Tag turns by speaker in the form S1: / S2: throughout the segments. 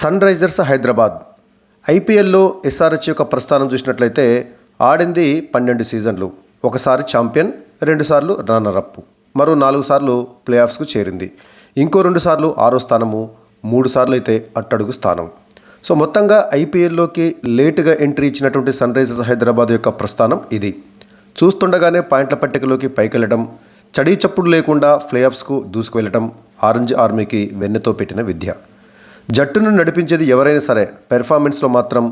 S1: Sun Risers Hyderabad. ఐపీఎల్లో SRH యొక్క ప్రస్థానం చూసినట్లయితే ఆడింది పన్నెండు సీజన్లు. ఒకసారి ఛాంపియన్ రెండుసార్లు రన్నరప్. మరో నాలుగు సార్లు ప్లే ఆఫ్స్కు చేరింది. ఇంకో రెండు సార్లు ఆరో స్థానము మూడు సార్లు అయితే అట్టడుగు స్థానం. సో మొత్తంగా ఐపీఎల్లోకి లేటుగా ఎంట్రీ ఇచ్చినటువంటి సన్ రైజర్స్ హైదరాబాద్ యొక్క ప్రస్థానం ఇది. చూస్తుండగానే పాయింట్ల పట్టికలోకి పైకెళ్ళడం చడీ చప్పుడు లేకుండా ప్లే ఆఫ్స్కు ఆరెంజ్ ఆర్మీకి వెన్నెతో పెట్టిన విద్య. జట్టును నడిపించేది ఎవరైనా సరే పెర్ఫార్మెన్స్లో మాత్రం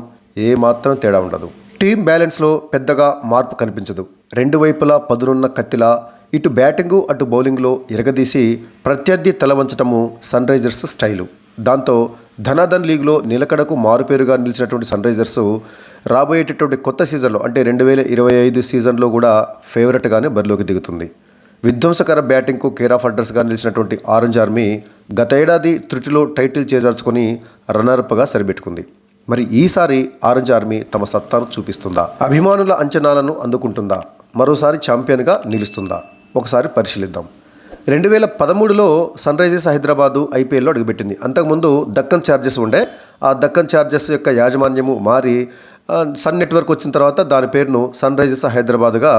S1: ఏ మాత్రం తేడా ఉండదు. టీం బ్యాలెన్స్లో పెద్దగా మార్పు కనిపించదు. రెండు వైపులా పదునున్న కత్తిలా ఇటు బ్యాటింగు అటు బౌలింగ్లో ఇరగదీసి ప్రత్యర్థి తల వంచటము సన్ రైజర్స్ స్టైలు. దాంతో ధనాధన్ లీగ్లో నిలకడకు మారుపేరుగా నిలిచినటువంటి సన్ రైజర్స్ రాబోయేటటువంటి కొత్త సీజన్లో అంటే రెండు వేల ఇరవై ఐదు సీజన్లో కూడా ఫేవరెట్గానే బరిలోకి దిగుతుంది. విధ్వంసకర బ్యాటింగ్కు కేర్ ఆఫ్ అడ్రస్గా నిలిచినటువంటి ఆరెంజ్ ఆర్మీ గత ఏడాది త్రుటిలో టైటిల్ చేజార్చుకొని రన్నర్ప్గా సరిపెట్టుకుంది. మరి ఈసారి ఆరెంజ్ ఆర్మీ తమ సత్తాను చూపిస్తుందా? అభిమానుల అంచనాలను అందుకుంటుందా? మరోసారి ఛాంపియన్గా నిలుస్తుందా? ఒకసారి పరిశీలిద్దాం. రెండు వేల పదమూడులో సన్ రైజర్స్ హైదరాబాదు ఐపీఎల్లో అడుగుపెట్టింది. అంతకుముందు దక్కన్ ఛార్జెస్ ఉండే ఆ దక్కన్ ఛార్జెస్ యొక్క యాజమాన్యము మారి సన్ నెట్వర్క్ వచ్చిన తర్వాత దాని పేరును సన్ రైజర్స్ హైదరాబాద్గా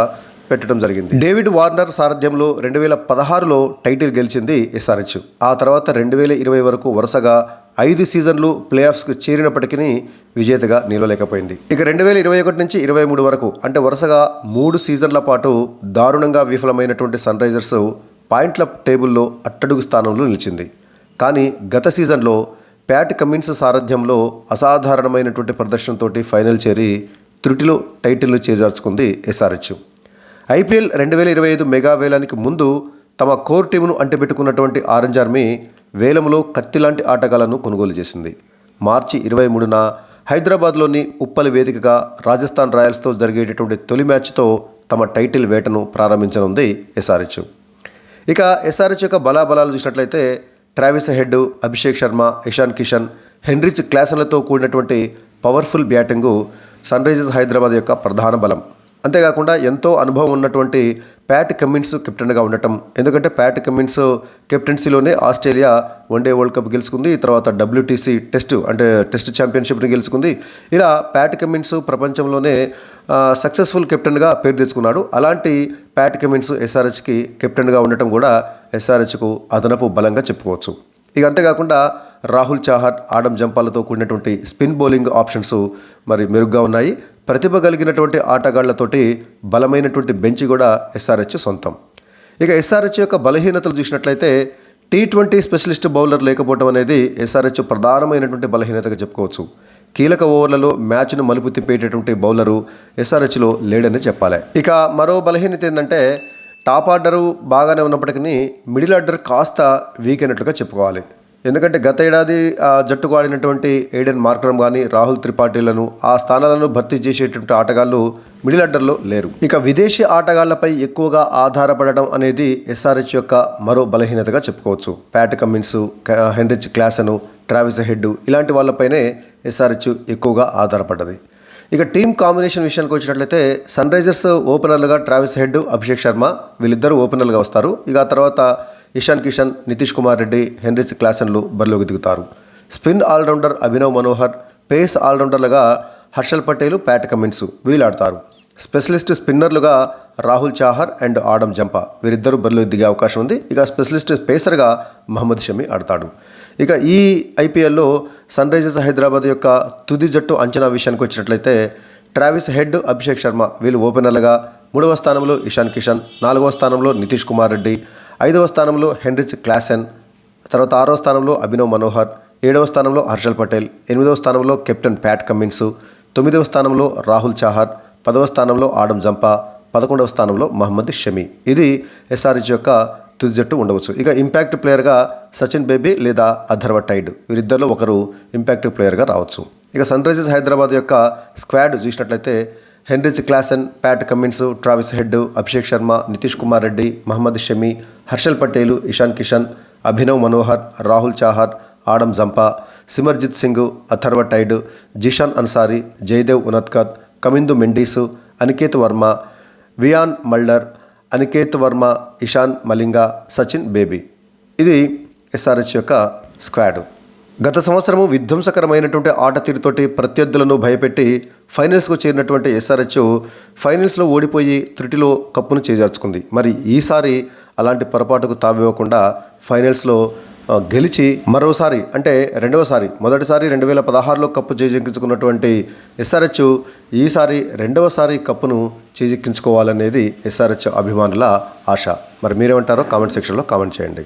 S1: పెట్టడం జరిగింది. డేవిడ్ వార్నర్ సారథ్యంలో రెండు వేల పదహారులో టైటిల్ గెలిచింది ఎస్ఆర్హెచ్. ఆ తర్వాత రెండు వేల ఇరవై వరకు వరుసగా ఐదు సీజన్లు ప్లే ఆఫ్స్కు చేరినప్పటికీ విజేతగా నిలవలేకపోయింది. ఇక రెండు వేల ఇరవై ఒకటి నుంచి ఇరవై మూడు వరకు అంటే వరుసగా మూడు సీజన్ల పాటు దారుణంగా విఫలమైనటువంటి సన్ రైజర్స్ పాయింట్ల టేబుల్లో అట్టడుగు స్థానంలో నిలిచింది. కానీ గత సీజన్లో ప్యాట్ కమిన్స్ సారథ్యంలో అసాధారణమైనటువంటి ప్రదర్శనతోటి ఫైనల్ చేరి త్రుటిలో టైటిల్ను చేజార్చుకుంది ఎస్ఆర్హెచ్. ఐపీఎల్ రెండు వేల ఇరవై ఐదు మెగా వేలానికి ముందు తమ కోర్ టీమును అంటిపెట్టుకున్నటువంటి ఆరెంజ్ ఆర్మీ వేలంలో కత్తిలాంటి ఆటగాళ్ళను కొనుగోలు చేసింది. మార్చి ఇరవై మూడున హైదరాబాద్లోని ఉప్పలి వేదికగా రాజస్థాన్ రాయల్స్తో జరిగేటటువంటి తొలి మ్యాచ్తో తమ టైటిల్ వేటను ప్రారంభించనుంది ఎస్ఆర్హెచ్. ఇక ఎస్ఆర్హెచ్ యొక్క బలాబలాలు చూసినట్లయితే Travis Head Abhishek Sharma Ishan Kishan Heinrich క్లాసన్లతో కూడినటువంటి powerful batting Sunrisers Hyderabad యొక్క ప్రధాన బలం. అంతేకాకుండా ఎంతో అనుభవం ఉన్నటువంటి ప్యాట్ కమిన్స్ కెప్టెన్గా ఉండటం. ఎందుకంటే Pat Cummins కెప్టెన్సీలోనే Australia one day world cup గెలుచుకుంది తర్వాత డబ్ల్యూటీసీ టెస్ట్ అంటే టెస్ట్ ఛాంపియన్షిప్ని గెలుచుకుంది. ఇలా ప్యాట్ కమిన్స్ ప్రపంచంలోనే సక్సెస్ఫుల్ కెప్టెన్గా పేరు తెచ్చుకున్నాడు. అలాంటి ప్యాట్ కమిన్స్ ఎస్ఆర్హెచ్కి కెప్టెన్గా ఉండటం కూడా ఎస్ఆర్హెచ్కు అదనపు బలంగా చెప్పుకోవచ్చు. ఇక అంతేకాకుండా రాహుల్ చాహర్ ఆడమ్ జంపాలతో కూడినటువంటి స్పిన్ బౌలింగ్ ఆప్షన్స్ మరి మెరుగ్గా ఉన్నాయి. ప్రతిభ కలిగినటువంటి ఆటగాళ్ళతోటి బలమైనటువంటి బెంచ్ కూడా ఎస్ఆర్హెచ్ సొంతం. ఇక ఎస్ఆర్హెచ్ యొక్క బలహీనతలు చూసినట్లయితే టీ ట్వంటీ స్పెషలిస్ట్ బౌలర్ లేకపోవడం అనేది ఎస్ఆర్హెచ్ ప్రధానమైనటువంటి బలహీనతగా చెప్పుకోవచ్చు. కీలక ఓవర్లలో మ్యాచ్ను మలుపు తిప్పేటటువంటి బౌలరు ఎస్ఆర్హెచ్లో లేడని చెప్పాలి. ఇక మరో బలహీనత ఏంటంటే టాప్ ఆర్డరు బాగానే ఉన్నప్పటికీ మిడిల్ ఆర్డర్ కాస్త వీక్ అయినట్లుగా చెప్పుకోవాలి. ఎందుకంటే గత ఏడాది ఆ జట్టుకు ఆడినటువంటి ఏడెన్ మార్క్రమ్ కానీ రాహుల్ త్రిపాఠీలను ఆ స్థానాలను భర్తీ చేసేటువంటి ఆటగాళ్ళు మిడిల్ అడ్డర్లో లేరు. ఇక విదేశీ ఆటగాళ్ళపై ఎక్కువగా ఆధారపడడం అనేది ఎస్ఆర్హెచ్ యొక్క మరో బలహీనతగా చెప్పుకోవచ్చు. Pat Cummins Heinrich Klaasen Travis Head ఇలాంటి వాళ్ళపైనే ఎస్ఆర్హెచ్ ఎక్కువగా ఆధారపడ్డది. ఇక టీం కాంబినేషన్ విషయానికి వచ్చినట్లయితే సన్ రైజర్స్ ఓపెనర్లుగా ట్రావిస్ హెడ్ అభిషేక్ శర్మ వీళ్ళిద్దరూ ఓపెనర్లుగా వస్తారు. ఇక ఆ తర్వాత ఇషాన్ కిషన్ నితీష్ కుమార్ రెడ్డి హెన్రిచ్ క్లాసన్లు బరిలోకి దిగుతారు. Spin allrounder Abhinav Manohar pace ఆల్రౌండర్లుగా Harshal Patel Pat Cummins వీలాడతారు. Specialist స్పిన్నర్లుగా Rahul Chahar and Adam Zampa వీరిద్దరూ బరిలో దిగే అవకాశం ఉంది. ఇక స్పెషలిస్ట్ పేసర్గా మహమ్మద్ షమి ఆడతాడు. ఇక ఈ ఐపీఎల్లో సన్ రైజర్స్ హైదరాబాద్ యొక్క తుది జట్టు అంచనా విషయానికి వచ్చినట్లయితే ట్రావిస్ హెడ్ అభిషేక్ శర్మ వీళ్ళు ఓపెనర్లుగా మూడవ స్థానంలో ఇషాన్ కిషన్ నాలుగవ స్థానంలో నితీష్ కుమార్ రెడ్డి ఐదవ స్థానంలో హెన్రిచ్ క్లాసెన్ తర్వాత ఆరో స్థానంలో అభినవ్ మనోహర్ ఏడవ స్థానంలో హర్షల్ పటేల్ ఎనిమిదవ స్థానంలో కెప్టెన్ ప్యాట్ కమిన్స్ తొమ్మిదవ స్థానంలో రాహుల్ చాహర్ పదవ స్థానంలో ఆడం జంపా పదకొండవ స్థానంలో మహమ్మద్ షమి. ఇది ఎస్ఆర్హెచ్ యొక్క తుది జట్టు ఉండవచ్చు. ఇక ఇంపాక్ట్ ప్లేయర్గా సచిన్ బేబీ లేదా అధర్వ టైడ్. వీరిద్దరిలో ఒకరు ఇంపాక్ట్ ప్లేయర్గా రావచ్చు. ఇక సన్ రైజర్స్ హైదరాబాద్ యొక్క స్క్వాడ్ చూసినట్లయితే Heinrich Klaasen Pat Cummins Travis Head Abhishek Sharma Nitish Kumar Reddy Mohammed Shami Harshal Patel Ishan Kishan Abhinav Manohar Rahul Chahar Adam Zampa Simarjeet Singh Atharva Taide Zeeshan Ansari Jaydev Unadkat Kamindu Mendis Aniket Verma Wiaan Mulder Aniket Verma Eshan Malinga Sachin Baby. ఇది SRH యొక్క squad. గత సంవత్సరము విధ్వంసకరమైనటువంటి ఆట తీరుతోటి ప్రత్యర్థులను భయపెట్టి ఫైనల్స్కు చేరినటువంటి SRH ఫైనల్స్లో ఓడిపోయి త్రుటిలో కప్పును చేజార్చుకుంది. మరి ఈసారి అలాంటి పొరపాటుకు తావివ్వకుండా ఫైనల్స్లో గెలిచి మరోసారి అంటే రెండవసారి మొదటిసారి రెండు వేల పదహారులో కప్పు చేజెక్కించుకున్నటువంటి ఎస్ఆర్హెచ్ ఈసారి రెండవసారి కప్పును చేజెక్కించుకోవాలనేది ఎస్ఆర్హెచ్ అభిమానుల ఆశ. మరి మీరేమంటారో కామెంట్ సెక్షన్లో కామెంట్ చేయండి.